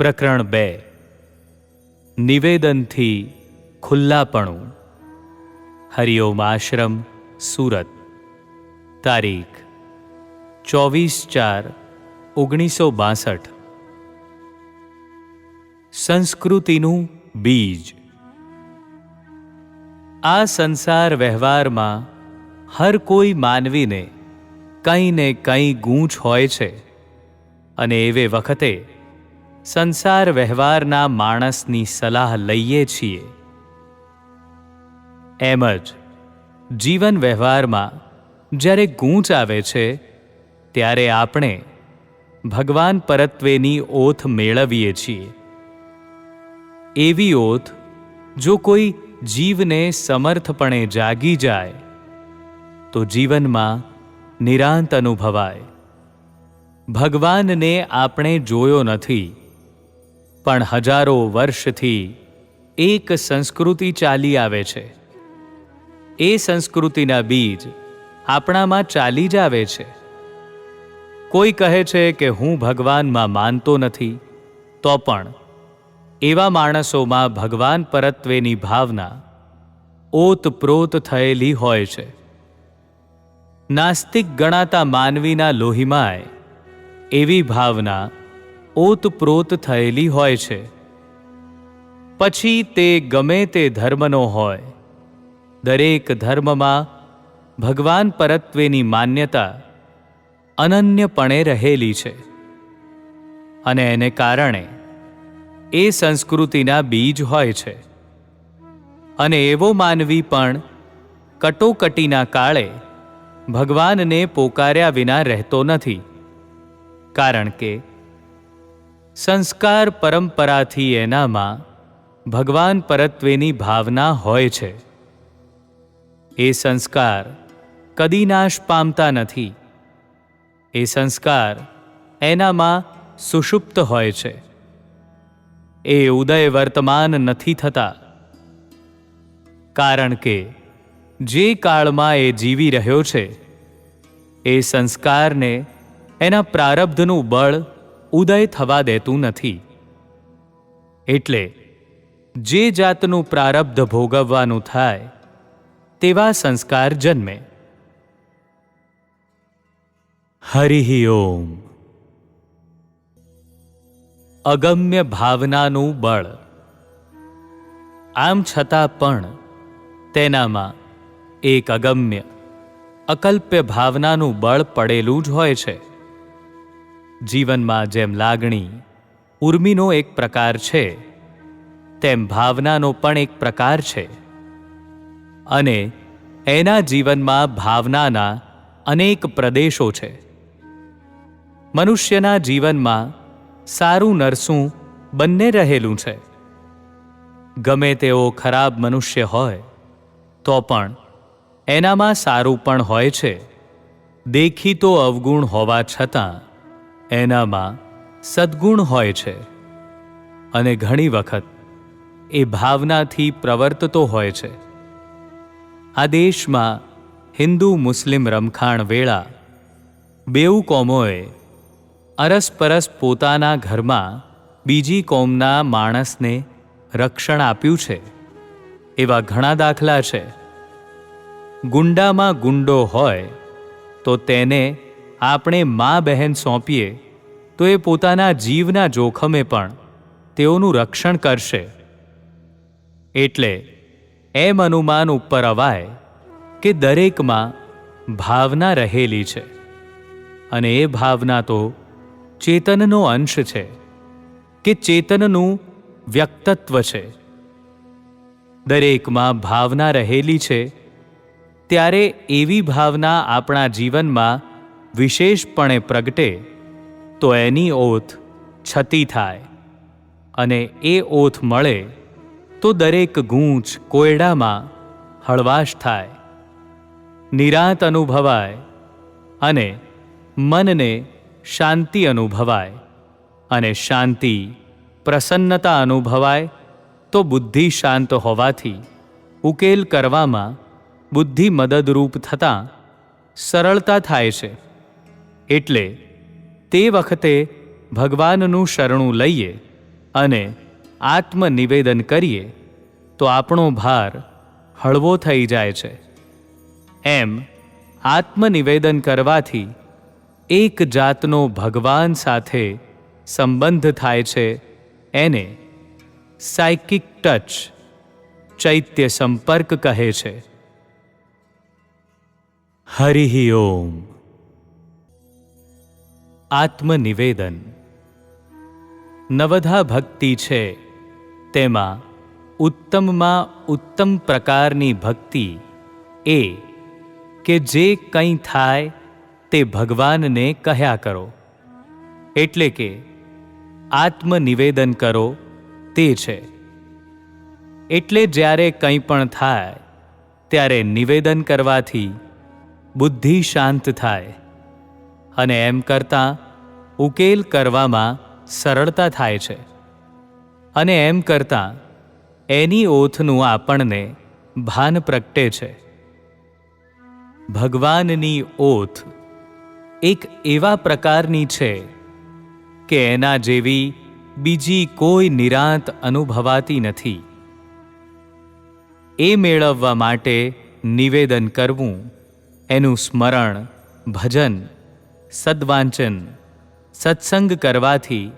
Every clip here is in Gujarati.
પ્રકરણ બે. નિવેદનથી ખુલ્લાપણું. હરિઓમ આશ્રમ, સુરત. તારીખ, ચોવીસ ચાર ઓગણીસો બાસઠ. સંસ્કૃતિનું બીજ. આ સંસાર વ્યવહારમાં હર કોઈ માનવીને કંઈ ને કંઈ ગૂંચ હોય છે અને એવે વખતે સંસાર વ્યવહારના માણસની સલાહ લઈએ છીએ. એમ જ જીવન વ્યવહારમાં જ્યારે ગૂંચ આવે છે, ત્યારે આપણે ભગવાન પરત્વેની ઓથ મેળવીએ છીએ. એવી ઓથ જો કોઈ જીવને સમર્થપણે જાગી જાય, તો જીવનમાં નિરાંત અનુભવાય. ભગવાનને આપણે જોયો નથી. પણ હજારો વર્ષથી એક સંસ્કૃતિ ચાલી આવે છે. એ સંસ્કૃતિના બીજ આપણામાં ચાલી જ આવે છે. કોઈ કહે છે કે હું ભગવાનમાં માનતો નથી, તો પણ એવા માણસોમાં ભગવાન પરત્વેની ભાવના ઓતપ્રોત થયેલી હોય છે. નાસ્તિક ગણાતા માનવીના લોહીમાંય એવી ભાવના ઓતપ્રોત થયેલી હોય છે. પછી તે ગમે તે ધર્મનો હોય. દરેક ધર્મમાં ભગવાન પરત્વેની માન્યતા અનન્યપણે રહેલી છે. અને એને કારણે એ સંસ્કૃતિના બીજ હોય છે. અને એવો માનવી પણ કટોકટીના કાળે ભગવાનને પોકાર્યા વિના રહેતો નથી. કારણ કે સંસ્કાર પરંપરાથી એનામાં ભગવાન પરત્વેની ભાવના હોય છે. એ સંસ્કાર કદી નાશ પામતા નથી. એ સંસ્કાર એનામાં સુષુપ્ત હોય છે. એ ઉદય વર્તમાન નથી થતા. કારણ કે જે કાળમાં એ જીવી રહ્યો છે, એ સંસ્કારને એના પ્રારબ્ધનું બળ ઉદય થવા દેતું નથી. એટલે જે જાતનું પ્રારબ્ધ ભોગવવાનું થાય, તેવા સંસ્કાર જન્મે. હરિ ઓમ. અગમ્ય ભાવનાનું બળ. આમ છતાં પણ તેનામાં એક અગમ્ય, અકલ્પ્ય ભાવનાનું બળ પડેલું જ હોય છે. જીવનમાં જેમ લાગણી, ઉર્મિનો એક પ્રકાર છે, તેમ ભાવનાનો પણ એક પ્રકાર છે. અને એના જીવનમાં ભાવનાના અનેક પ્રદેશો છે. મનુષ્યના જીવનમાં સારું નરસું બંને રહેલું છે. ગમે તેવો ખરાબ મનુષ્ય હોય, તો પણ એનામાં સારું પણ હોય છે. દેખીતો અવગુણ હોવા છતાં એનામાં સદ્ગુણ હોય છે અને ઘણી વખત એ ભાવનાથી પ્રવર્તતો હોય છે. આ દેશમાં હિન્દુ મુસ્લિમ રમખાણ વેળા બેઉ કોમોએ અરસપરસ પોતાના ઘરમાં બીજી કોમના માણસને રક્ષણ આપ્યું છે એવા ઘણા દાખલા છે. ગુંડામાં ગુંડો હોય તો તેને આપણે મા બહેન સોંપીએ, તો એ પોતાના જીવના જોખમે પણ તેઓનું રક્ષણ કરશે. એટલે એમ અનુમાન ઉપર અવાય કે દરેકમાં ભાવના રહેલી છે અને એ ભાવના તો ચેતનનો અંશ છે કે ચેતનનું વ્યક્તત્વ છે. દરેકમાં ભાવના રહેલી છે, ત્યારે એવી ભાવના આપણા જીવનમાં વિશેષપણે પ્રગટે, તો એની ઓથ છતી થાય અને એ ઓથ મળે, તો દરેક ગૂંચ કોયડામાં હળવાશ થાય. નિરાંત અનુભવાય અને મનને શાંતિ અનુભવાય અને શાંતિ, પ્રસન્નતા અનુભવાય, તો બુદ્ધિ શાંત હોવાથી ઉકેલ કરવામાં બુદ્ધિ મદદરૂપ થતાં સરળતા થાય છે. એટલે તે વખતે ભગવાનનું શરણું લઈએ અને આત્મનિવેદન કરીએ, તો આપણો ભાર હળવો થઈ જાય છે. એમ આત્મનિવેદન કરવાથી એક જાતનો ભગવાન સાથે સંબંધ થાય છે એને સાયકિક ટચ, ચૈત્ય સંપર્ક કહે છે. હરિ ઓમ. આત્મનિવેદન. નવધા ભક્તિ છે, તેમાં ઉત્તમમાં ઉત્તમ પ્રકારની ભક્તિ એ કે જે કંઈ થાય તે ભગવાનને કહ્યા કરો. એટલે કે આત્મનિવેદન કરો તે છે. એટલે જ્યારે કંઈ પણ થાય, ત્યારે નિવેદન કરવાથી બુદ્ધિ શાંત થાય. અને એમ કરતાં ઉકેલ કરવામાં સરળતા થાય છે. અને એમ કરતાં એની ઓથનું આપણને ભાન પ્રગટે છે. ભગવાનની ઓથ એક એવા પ્રકારની છે કે એના જેવી બીજી કોઈ નિરાંત અનુભવાતી નથી. એ મેળવવા માટે નિવેદન કરવું, એનું સ્મરણ, ભજન સદવાંચન, સત્સંગ કરવાથી,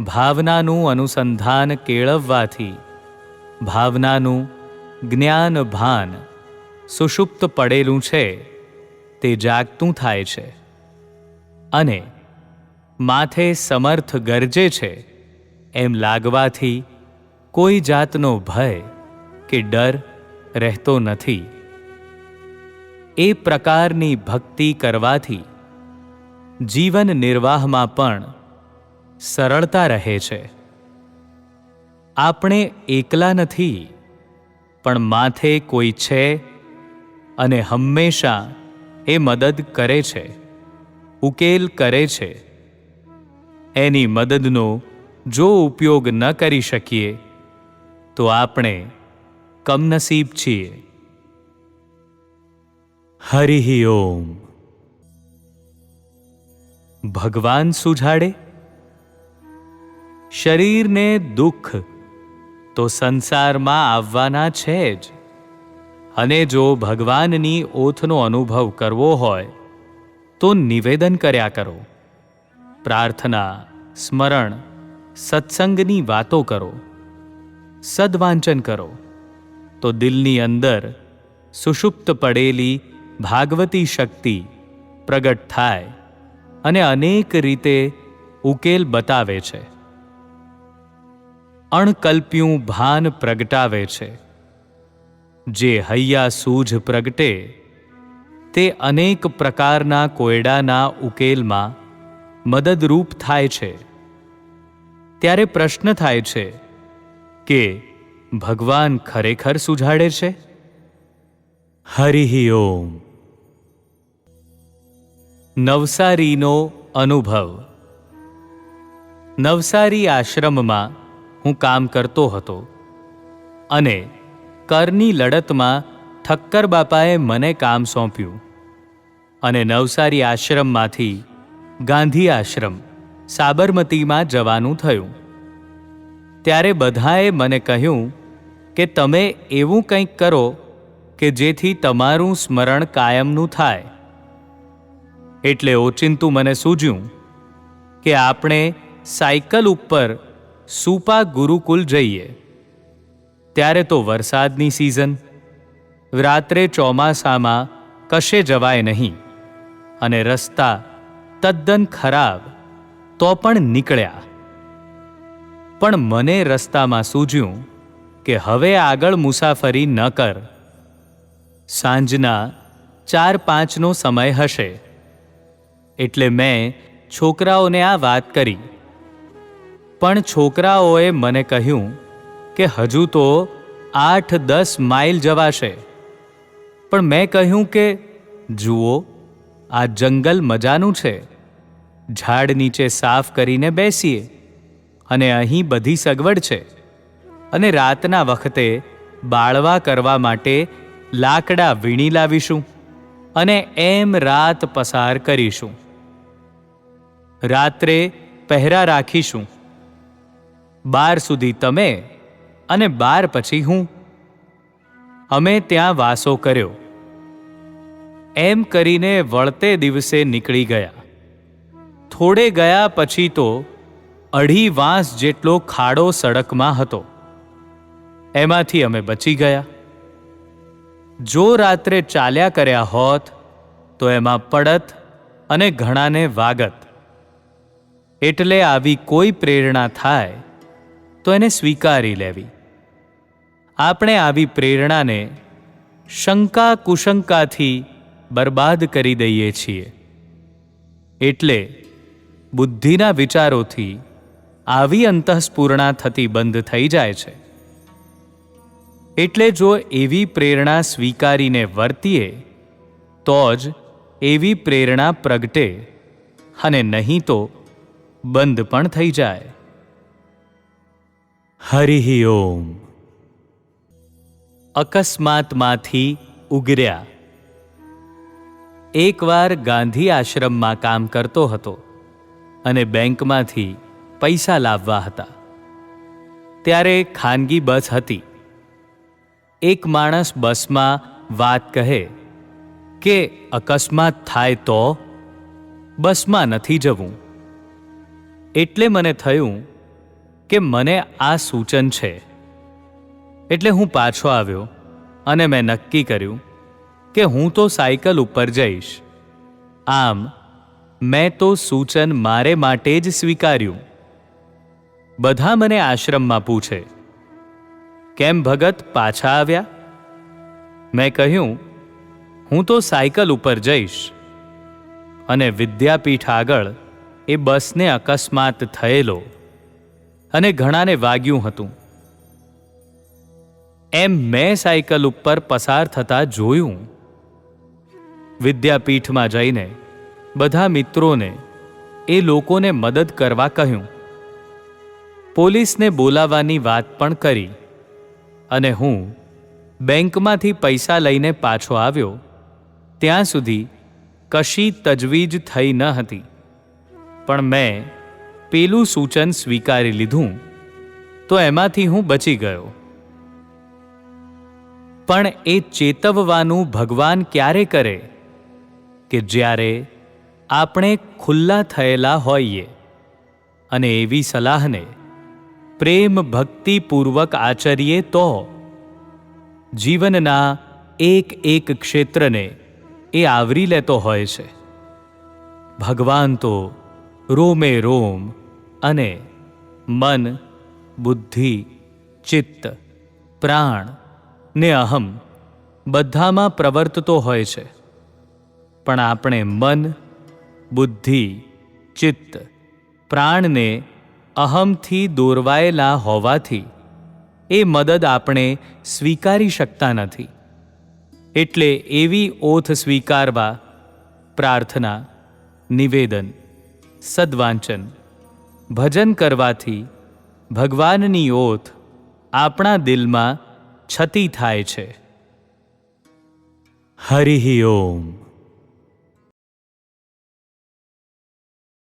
ભાવનાનું અનુસંધાન કેળવવાથી, ભાવનાનું જ્ઞાન ભાન સુષુપ્ત પડેલું છે, તે જાગતું થાય છે. અને માથે સમર્થ ગરજે છે, એમ લાગવાથી કોઈ જાતનો ભય કે ડર રહેતો નથી. એ પ્રકારની ભક્તિ કરવાથી જીવન નિર્વાહમાં પણ સરળતા રહે છે. આપણે એકલા નથી, પણ માથે કોઈ છે અને હંમેશા એ મદદ કરે છે, ઉકેલ કરે છે. એની મદદનો જો ઉપયોગ ન કરી શકીએ, તો આપણે કમનસીબ છીએ. હરિ ઓમ. ભગવાન સુઝાડે? શરીરને દુઃખ તો સંસારમાં આવવાના છે જ. અને જો ભગવાનની ઓથનો અનુભવ કરવો હોય, તો નિવેદન કર્યા કરો. પ્રાર્થના, સ્મરણ, સત્સંગની વાતો કરો. સદવાંચન કરો. તો દિલની અંદર સુષુપ્ત પડેલી ભાગવતી શક્તિ પ્રગટ થાય. અને અનેક રીતે ઉકેલ બતાવે છે. અણકલ્પ્યું ભાન પ્રગટાવે છે. જે હૈયા સૂઝ પ્રગટે, તે અનેક પ્રકારના કોયડાના ઉકેલમાં મદદરૂપ થાય છે. ત્યારે પ્રશ્ન થાય છે કે ભગવાન ખરેખર સુઝાડે છે? હરિ ઓમ. નવસારીનો અનુભવ. નવસારી આશ્રમમાં હું કામ કરતો હતો અને કરની લડતમાં ઠક્કર બાપાએ મને કામ સોંપ્યું અને નવસારી આશ્રમમાંથી ગાંધી આશ્રમ સાબરમતીમાં જવાનું થયું. ત્યારે બધાએ મને કહ્યું કે તમે એવું કંઈક કરો કે જેથી તમારું સ્મરણ કાયમનું થાય. એટલે ઓચિંતું મને સૂજ્યું કે આપણે સાયકલ ઉપર સુપા ગુરુકુલ જઈએ. ત્યારે તો વરસાદની સિઝન રાત્રે ચોમાસામાં કશે જવાય નહીં અને રસ્તા તદ્દન ખરાબ તો પણ નીકળ્યા. પણ મને રસ્તામાં સૂજ્યું કે હવે આગળ મુસાફરી ન કર. સાંજના ચાર પાંચનો સમય હશે. એટલે મેં છોકરાઓને આ વાત કરી. પણ છોકરાઓએ મને કહ્યું કે હજુ તો આઠ દસ માઇલ જવાશે. પણ મેં કહ્યું કે, જુઓ, આ જંગલ મજાનું છે. ઝાડ નીચે સાફ કરીને બેસીએ અને અહીં બધી સગવડ છે. અને રાતના વખતે બાળવા કરવા માટે લાકડા વીણી લાવીશું અને એમ રાત પસાર કરીશું. રાત્રે પહેરા રાખીશું. બાર સુધી તમે અને બાર પછી હું. અમે ત્યાં વાસો કર્યો. એમ કરીને વળતે દિવસે નીકળી ગયા. થોડે ગયા પછી તો અઢી વાંસ જેટલો ખાડો સડકમાં હતો. એમાંથી અમે બચી ગયા. જો રાત્રે ચાલ્યા કર્યા હોત તો એમાં પડત અને ઘણાને વાગત. એટલે આવી કોઈ પ્રેરણા થાય, તો એને સ્વીકારી લેવી. આપણે આવી પ્રેરણાને શંકા કુશંકાથી બરબાદ કરી દઈએ છીએ. એટલે બુદ્ધિના વિચારોથી આવી અંતઃસ્ફૂર્ણા થતી બંધ થઈ જાય છે. એટલે જો એવી પ્રેરણા સ્વીકારીને વર્તીએ, તો જ એવી પ્રેરણા પ્રગટે, અને નહીં તો બંધ પણ થઈ જાય. હરિ ઓમ. અકસ્માતમાંથી ઉગર્યા. એકવાર ગાંધી આશ્રમમાં કામ કરતો હતો અને બેંકમાંથી પૈસા લાવવા હતા. ત્યારે ખાનગી બસ હતી. એક માણસ બસમાં વાત કહે કે અકસ્માત થાય તો બસમાં નથી જવું. એટલે મને થયું કે મને આ સૂચન છે. એટલે હું પાછો આવ્યો અને મેં નક્કી કર્યું કે હું તો સાયકલ ઉપર જઈશ. આમ, મેં તો સૂચન મારે માટે જ સ્વીકાર્યું. બધા મને આશ્રમમાં પૂછે, કેમ ભગત પાછા આવ્યા? મેં કહ્યું, હું તો સાયકલ ઉપર જઈશ. અને વિદ્યાપીઠ આગળ એ બસને અકસ્માત થયેલો અને ઘણાને વાગ્યું હતું. એમ મેં સાયકલ ઉપર પસાર થતા જોયું. વિદ્યાપીઠમાં જઈને બધા મિત્રોને, એ લોકોને મદદ કરવા કહ્યું. પોલીસને બોલાવવાની વાત પણ કરી અને હું બેંકમાંથી પૈસા લઈને પાછો આવ્યો. ત્યાં સુધી કશી તજવીજ થઈ ન હતી. પણ મેં પેલું સૂચન સ્વીકારી લીધું, તો એમાંથી હું બચી ગયો. પણ એ ચેતવવાનું ભગવાન ક્યારે કરે કે જ્યારે આપણે ખુલ્લા થયેલા હોઈએ અને એવી સલાહને પ્રેમ ભક્તિપૂર્વક આચરીએ તો જીવનના એક એક ક્ષેત્રને એ આવરી લેતો હોય છે. ભગવાન તો રોમે રોમ અને મન, બુદ્ધિ, ચિત્ત, પ્રાણ ને અહમ બધામાં પ્રવર્તતો હોય છે. પણ આપણે મન, બુદ્ધિ, ચિત્ત, પ્રાણને અહમથી દોરવાયેલા હોવાથી એ મદદ આપણે સ્વીકારી શકતા નથી. એટલે એવી ઓથ સ્વીકારવા, પ્રાર્થના, નિવેદન સદવાંચન. ભજન કરવાથી ભગવાનની ઓથ આપણા દિલમાં છતી થાય છે. હરિ ઓમ.